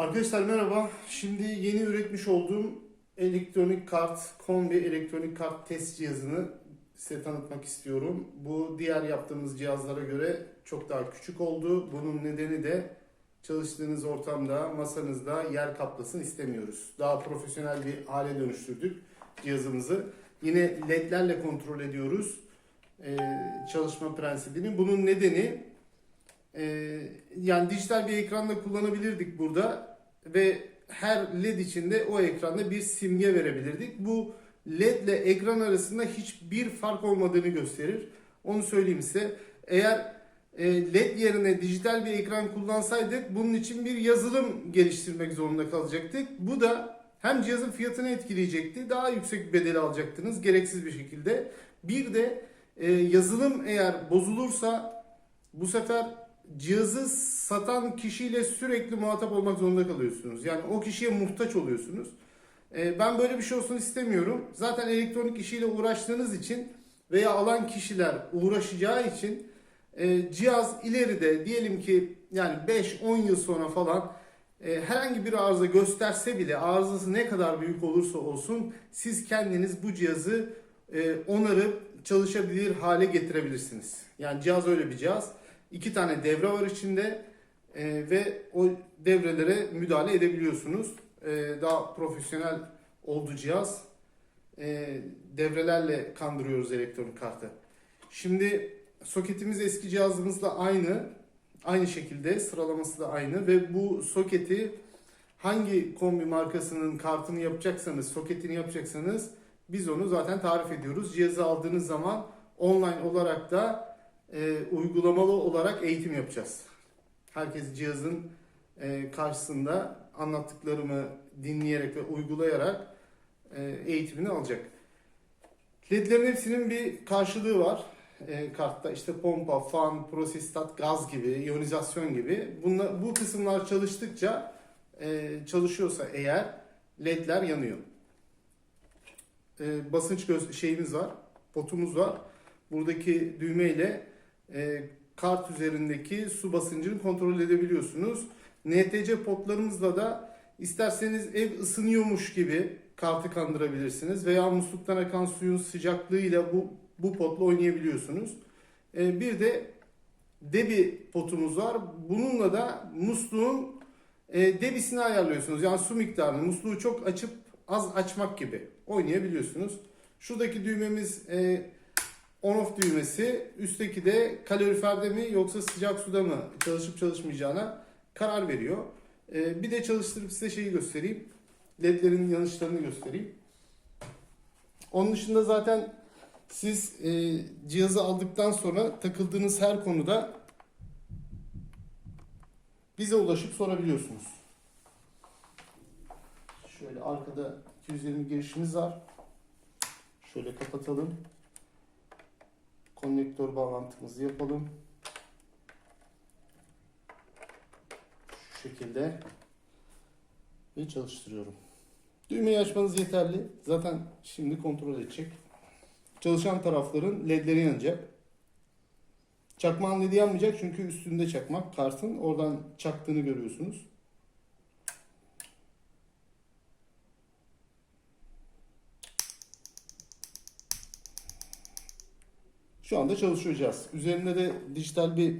Arkadaşlar merhaba. Şimdi yeni üretmiş olduğum elektronik kart, kombi elektronik kart test cihazını size tanıtmak istiyorum. Bu diğer yaptığımız cihazlara göre çok daha küçük oldu. Bunun nedeni de çalıştığınız ortamda, masanızda yer kaplasın istemiyoruz. Daha profesyonel bir hale dönüştürdük cihazımızı. Yine ledlerle kontrol ediyoruz ee, çalışma prensibini. Bunun nedeni ee, yani dijital bir ekranda kullanabilirdik burada ve her led içinde o ekranda bir simge verebilirdik. Bu led ile ekran arasında hiçbir fark olmadığını gösterir. Onu söyleyeyim size. Eğer e, led yerine dijital bir ekran kullansaydık bunun için bir yazılım geliştirmek zorunda kalacaktık. Bu da hem cihazın fiyatını etkileyecekti, daha yüksek bir bedeli alacaktınız gereksiz bir şekilde. Bir de e, yazılım eğer bozulursa bu sefer cihazı satan kişiyle sürekli muhatap olmak zorunda kalıyorsunuz. Yani o kişiye muhtaç oluyorsunuz. Ee, ben böyle bir şey olsun istemiyorum. Zaten elektronik işiyle uğraştığınız için veya alan kişiler uğraşacağı için e, cihaz ileride diyelim ki yani 5-10 yıl sonra falan e, herhangi bir arıza gösterse bile arızası ne kadar büyük olursa olsun siz kendiniz bu cihazı e, onarıp çalışabilir hale getirebilirsiniz. Yani cihaz öyle bir cihaz. İki tane devre var içinde e, ve o devrelere müdahale edebiliyorsunuz. E, daha profesyonel oldu cihaz. E, devrelerle kandırıyoruz elektronik kartı. Şimdi soketimiz eski cihazımızla aynı. Aynı şekilde sıralaması da aynı ve bu soketi hangi kombi markasının kartını yapacaksanız, soketini yapacaksanız biz onu zaten tarif ediyoruz. Cihazı aldığınız zaman online olarak da e, uygulamalı olarak eğitim yapacağız. Herkes cihazın e, karşısında anlattıklarımı dinleyerek ve uygulayarak e, eğitimini alacak. LED'lerin hepsinin bir karşılığı var. E, kartta işte pompa, fan, prosestat, gaz gibi, iyonizasyon gibi. Bunlar, bu kısımlar çalıştıkça e, çalışıyorsa eğer LED'ler yanıyor. E, basınç göz şeyimiz var, potumuz var. Buradaki düğmeyle e, kart üzerindeki su basıncını kontrol edebiliyorsunuz. NTC potlarımızla da isterseniz ev ısınıyormuş gibi kartı kandırabilirsiniz veya musluktan akan suyun sıcaklığıyla bu bu potla oynayabiliyorsunuz. E, bir de debi potumuz var. Bununla da musluğun e, debisini ayarlıyorsunuz. Yani su miktarını musluğu çok açıp az açmak gibi oynayabiliyorsunuz. Şuradaki düğmemiz e, on off düğmesi. Üstteki de kaloriferde mi yoksa sıcak suda mı çalışıp çalışmayacağına karar veriyor. Ee, bir de çalıştırıp size şeyi göstereyim. LED'lerin yanışlarını göstereyim. Onun dışında zaten siz e, cihazı aldıktan sonra takıldığınız her konuda bize ulaşıp sorabiliyorsunuz. Şöyle arkada 220 girişimiz var. Şöyle kapatalım konnektör bağlantımızı yapalım. Şu şekilde ve çalıştırıyorum. Düğmeyi açmanız yeterli. Zaten şimdi kontrol edecek. Çalışan tarafların ledleri yanacak. Çakmağın ledi yanmayacak çünkü üstünde çakmak kartın. Oradan çaktığını görüyorsunuz. Şu anda çalışacağız. Üzerinde de dijital bir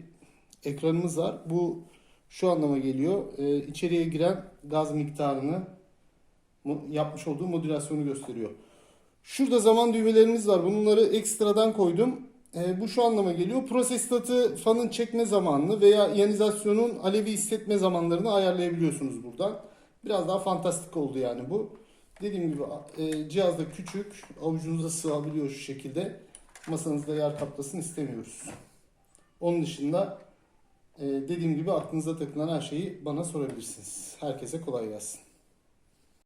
ekranımız var. Bu şu anlama geliyor. Ee, içeriye giren gaz miktarını yapmış olduğu modülasyonu gösteriyor. Şurada zaman düğmelerimiz var. Bunları ekstradan koydum. Ee, bu şu anlama geliyor. Prosestatı fanın çekme zamanını veya iyonizasyonun alevi hissetme zamanlarını ayarlayabiliyorsunuz buradan. Biraz daha fantastik oldu yani bu. Dediğim gibi e, cihaz da küçük. Avucunuza sığabiliyor şu şekilde masanızda yer kaplasın istemiyoruz. Onun dışında e, dediğim gibi aklınıza takılan her şeyi bana sorabilirsiniz. Herkese kolay gelsin.